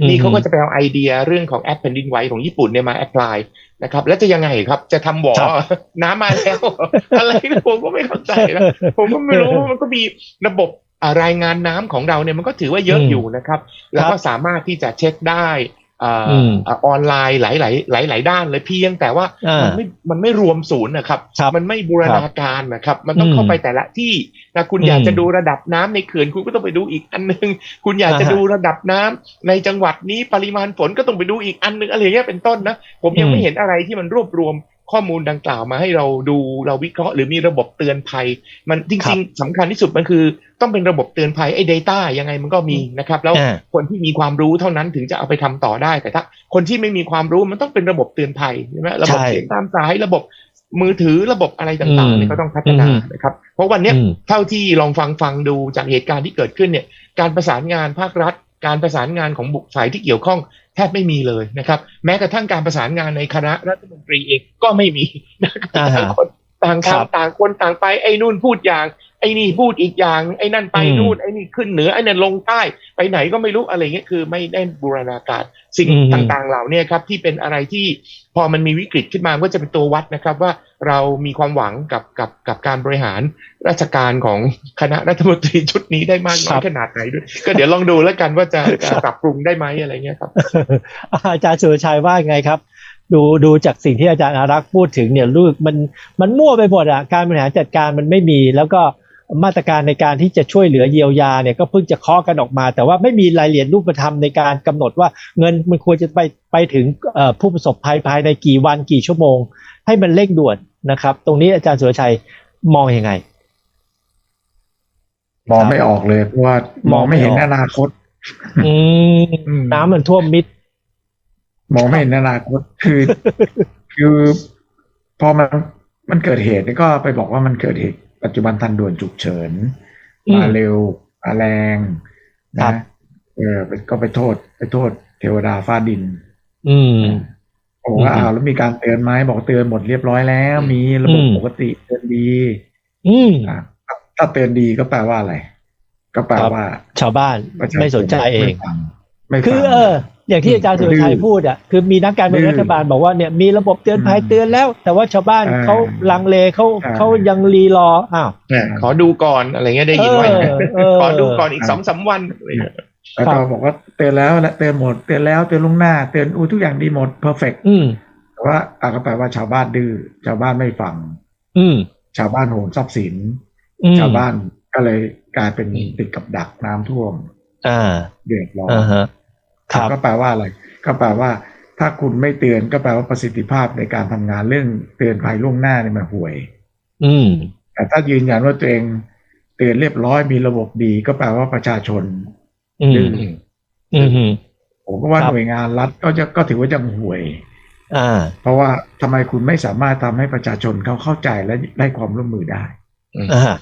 อืมนี่เขาก็จะไปเอาไอเดียเรื่องของแอปแผ่นดินไหวของญี่ปุ่นเนี่ยมาแอพพลายนะครับ แล้วจะยังไงครับ จะทำบ่อครับน้ำมาแล้ว อะไรผมก็ไม่เข้าใจนะผมก็ไม่รู้มันก็มีระบบอ่ารายงานน้ำของเราเนี่ยมันก็ถือว่าเยอะอืมอยู่นะครับ แล้วก็สามารถที่จะเช็คได้ อ่าอืมอ่าออนไลน์หลายหลายหลายหลายๆด้านเลยเพียงแต่ว่าอ่ามัมันไม่มันไม่รวมศูนย์นะครับครับ มันไม่บูรณาการนะครับ มันต้องอืมเข้าไปแต่ละที่นะคุณอืมอยากจะดูระดับน้ำในเขื่อนคุณก็ต้องไปดูอีกอันหนึง คุณอยากจะอ่าฮะดูระดับน้ำในจังหวัดนี้ปริมาณฝนก็ต้องไปดูอีกอันหนึงอะไรอย่างเงี้ยเป็นต้นนะ ผมยังอืมไม่เห็นอะไรที่มันรวบรวม ข้อมูลดังกล่าวมาให้เราดูเราวิเคราะห์หรือมีระบบเตือนภัย มันจครัริบงๆสำคัญที่สุดมันคือ ต้องเป็นระบบเตือนภัยไอ้ Data ยังไงมันก็มีนะครับ แล้วอ่าคนที่มีความรู้เท่านั้นถึงจะเอาไปทำต่อได้แต่ถ้า คนที่ไม่มีความรู้มันต้องเป็นระบบเตือนภัยใช่ไหมระบบใช่เสียงตามสายระบบมือถือระบบอะไรต่างๆเนี่ยก็ต้องพัฒนาอืมนะครับ เพราะวันเนี้ยอืมเท่าที่ลองฟังฟังดูจากเหตุการณ์ที่เกิดขึ้นเนี่ย การประสานงานภาครัฐ การประสานงานของบุคฝ่ายที่เกี่ยวข้องแทบไม่มีเลยนะครับ แม้กระทั่งการประสานงานในคณะรัฐมนต รีเองก็ไม่มีนะครับอ่าฮะต่างคนต่างครัทำบต่างคนต่างไปไอ้นู่นพูดอย่าง ไอ้นี่พูดอีกอย่าง ไอ้นั่นไปอืมนู่นไอ้นี่ขึ้นเหนือไอ้นั่นลงใต้ไปไหนก็ไม่รู้อะไรเงี้ยคือไม่ได้บูรณาการสิ่งอืมต่างๆเหล่าเนี้ครับที่เป็นอะไรที่พอมันมีวิกฤตขึ้นมาก็จะเป็นตัววัดนะครับว่าเรามีความหวังกับกับกับการบริหารราชการของคณะรัฐมนตรีชุดนี้ได้มากน้อยขนาดไหนด้วย ก็เดี๋ยวลองดูแล้วกันว่าจะจะปรับปรุงได้ไหมอะไรเงี้ยครับอาจารย์สุรชัยว่าไงครับ ดูดูจากสิ่งที่อาจารย์อารักษ์พูดถึงเนี่ยลูกมันมันมั่วไปหมดอะการบริหารจัดการมันไม่มี แล้วก็มาตรการในการที่จะช่วยเหลือเยียวยาเนี่ยก็เพิ่งจะเคาะกันออกมา แต่ว่าไม่มีรายละเอียดรูปธรรมในการกำหนดว่าเงินมันควรจะไปไปถึงเอ่อผู้ประสบภัยภายในกี่วันกี่ชั่วโมง ให้มันเร่งด่วนนะครับ ตรงนี้อาจารย์สุรชัยมองยังไง มองไม่ออกเลยเพราะว่ามมอองงไม่ไม่เห็นออกอนาคตอืมอืมน้ำมันท่วมมิด มองไม่เห็นอนาคตคือ คือพอมันมันเกิดเหตุนี่ก็ไปบอกว่ามันเกิดเหตุปัจจุบันทันด่วนฉุกเฉินอืมมาเร็วมาแรงครันะบเออไปก็ไปโทษ ไปโทษ เทวดาฟ้าดิน อืมบอกว่าอืมอ้าวแล้วมีการเตือนไหมบอกเตือนหมดเรียบร้อยแล้ว มีระบบอืมปกติเตือนดี อืมอะถ้าถ้าเตือนดีก็แปลว่าอะไร ก็แปลครับว่า ชาวบ้านประชาชไม่สนใจเอง ไม่ฟังไม่ฟัง คือเอออย่างที่อาจารย์สุรชัยพูดอะคือมีนักการเมืองดื้อรัฐบาลบอกว่าเนี่ยมีระบบเตือนภัยอืมเตือนแล้ว แต่ว่าชาวบ้านอ่าเขาลังเลเขาอ่า เขายังรีรออ้าว เนี่ยขอดูก่อนอะไรเงี้ยได้ยินว่าเออเออ ขอดูก่อนอีกสองสามวันอะไรเงี้ยแล้วครัก็บบอกว่าเตือนแล้วและเตือนหมดเตือนแล้วเตือนลวงหน้าเตือนอู้ทุกอย่างดีหมดเพอร์เฟกอืม แต่ว่าอะก็แปลว่าชาวบ้านดื้อชาวบ้านไม่ฟัง อืมชาวบ้านโหนทรัพย์สิน อืมชาวบ้านก็เลยกลายเป็นอืมติดกับดักน้ำท่วมอ่าเดือดร้อน อ่าฮะครับ ก็แปลว่าอะไร ก็แปลว่า ถ้าคุณไม่เตือนก็แปลว่าประสิทธิภาพในการทำงานเรื่องเตือนภัยล่วงหน้าเนี่ยมันห่วย อืม แต่ถ้ายืนยันว่าตัวเองเตือนเรียบร้อยมีระบบดี ก็แปลว่าประชาชนอืมดื้ออืมอืมผมก็ว่าครับหน่วยงานรัฐก็จะก็ถือว่ายังห่วยอ่าเพราะว่าทำไมคุณไม่สามารถทำให้ประชาชนเขาเข้าใจและได้ความร่วมมือได้อ่า